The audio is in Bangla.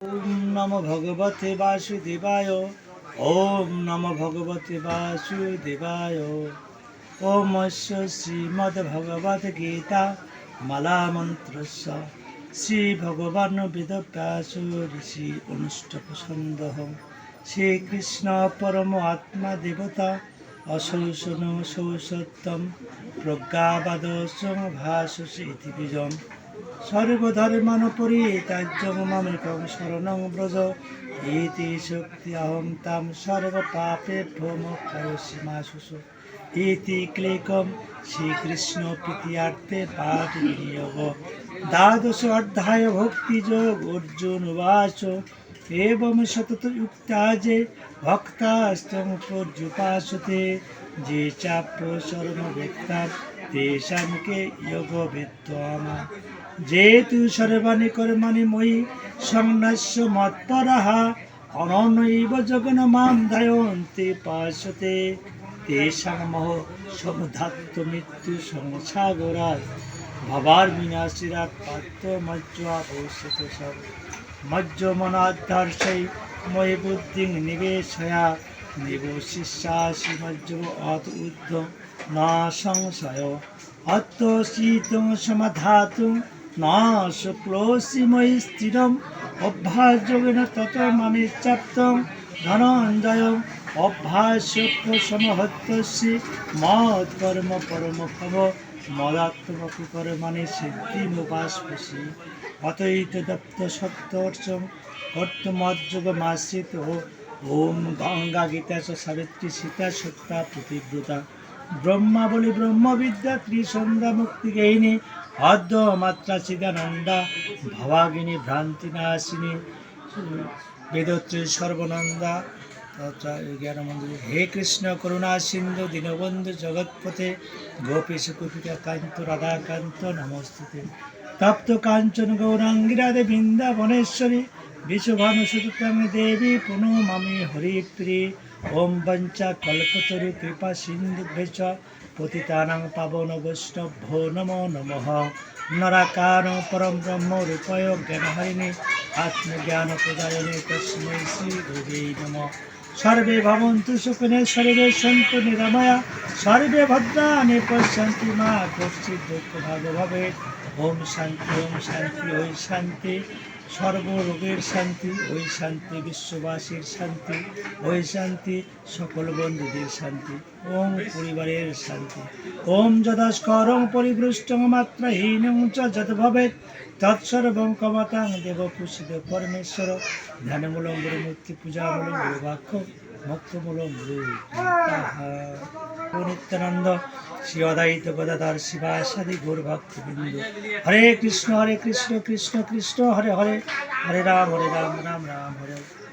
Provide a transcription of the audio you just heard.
ওম নম ভগবতে বাসুদেবায়, ওম নম ভগবতে বাসুদেবায়। ওম শ্রীমদ্ ভগবদ গীতা, মালা মন্ত্রস্য। শ্রী ভগবান ঋষি শ্রীকৃষ্ণ পরম আত্মা দেবতা অশৌষণ সৌসত্যম প্রজ্ঞাবাদ ভাষসি ইতি বীজম। পরিত্যাজ্যং মামেকং শরণং ব্রজ ইতি শক্তি অহং তাম সর্বপাপেভ্যো মোক্ষয়সি মা শুশু ইতি ক্লেকম শ্রীকৃষ্ণ প্রীতিয়ার্থে পাঠ বিনিয়োগ দ্বাদশ অধ্যায় ভক্তিযোগ অর্জুন উবাচ এবং সতত যুক্তা যে ভক্তাস্তং পর্যুপাসতে যে চাপ্য সর্ববেত্তার তেষাং কে যোগ বিদ্যমা যে তু সর্বাণি কর্মাণি মই সংন্যাস্য মৎপরহা অননৈব জগন মাম ধায়ন্তে পাশতে তেষাং মহ সমধাত্ম মৃত্যু সংসাগরাত ভবার বিনাশিরাত পাত্র মজ্জ ভবিষ্যত সব। মজ্জ মনাধ্যার্ষৈ মই বুদ্ধি নিবেশয়া নিবশিষ্যাসি অত উদ্ধ না সংশয়। না শুক্লোসি মই স্থিরম অভ্যাসযোগেন তত মামে চাপ্তং ধনঞ্জয় অভ্যাসক্য সমহত্যসি মদ কর্ম পরম ভব মদাত্মকি কর্মাণি সিদ্ধিমুপাস্পসি অতইত দপ্ত সপ্তর্ষম কর্তমজ্যোগ মাসিত ওম গঙ্গা গীতা সাবিত্রী সীতা সত্তা প্রতিব্রতা ব্রহ্মা বলি ব্রহ্মবিদ্যা, ত্রিসন্ধ্যা মুক্তি গেহিনী অদ্য মাত্রা চিদানন্দা, ভবাগিনী ভ্রান্তি নাশিনী বেদত্রী সর্বনন্দা, তথা জ্ঞান হে কৃষ্ণ করুণা সিন্ধু, দীনবন্ধু জগৎপথে গোপীশ কুপিকা কান্ত রাধাকান্ত নমস্তুতে। তপ্ত কাঞ্চন গৌরাঙ্গী রাধে বৃন্দাবনেশ্বরী বিশ্বভানু সুতং দেবী পুনঃ হরিপ্রি ওম বঞ্চা কল্পতরু কৃপা সিন্ধু ভেচ পতিতানাং পাবন বৈষ্ণভ্যো নমো নমঃ। নরাকার পরম ব্রহ্ম রূপয় জ্ঞানহরিণী আত্মজ্ঞান প্রদায়নে তস্মৈ শ্রী গুরু নম। সর্বে ভবন্তু সুখিনে সর্বে সন্তু নিরাময়া সর্বে ভদ্রাণি পশ্যন্তি মা, কশ্চিৎ দুঃখ ভাগ ভবে। ওম শান্তি ওম শান্তি, ওই শান্তি। সর্বরোগের শান্তি, ওই শান্তি, বিশ্ববাসীর শান্তি, ওই শান্তি, সকল বন্ধুদের শান্তি, ওম পরিবারের শান্তি। ওম যদাস্করং পরিভৃষ্টং মাত্রাহীনং যত ভবেৎ। তৎসর্বং কমতাং দেব পুষিত পরমেশ্বর। ধ্যানমূলং গুরু মূর্তি পূজামূলং গুরু বাক্য মুক্তমূলং গুরু নিত্যানন্দ শ্রী অদায়িত গদাধর শিবাসাদি গৌর ভক্তবৃন্দ হরে কৃষ্ণ হরে কৃষ্ণ কৃষ্ণ কৃষ্ণ, হরে হরে হরে রাম হরে রাম রাম রাম, হরে।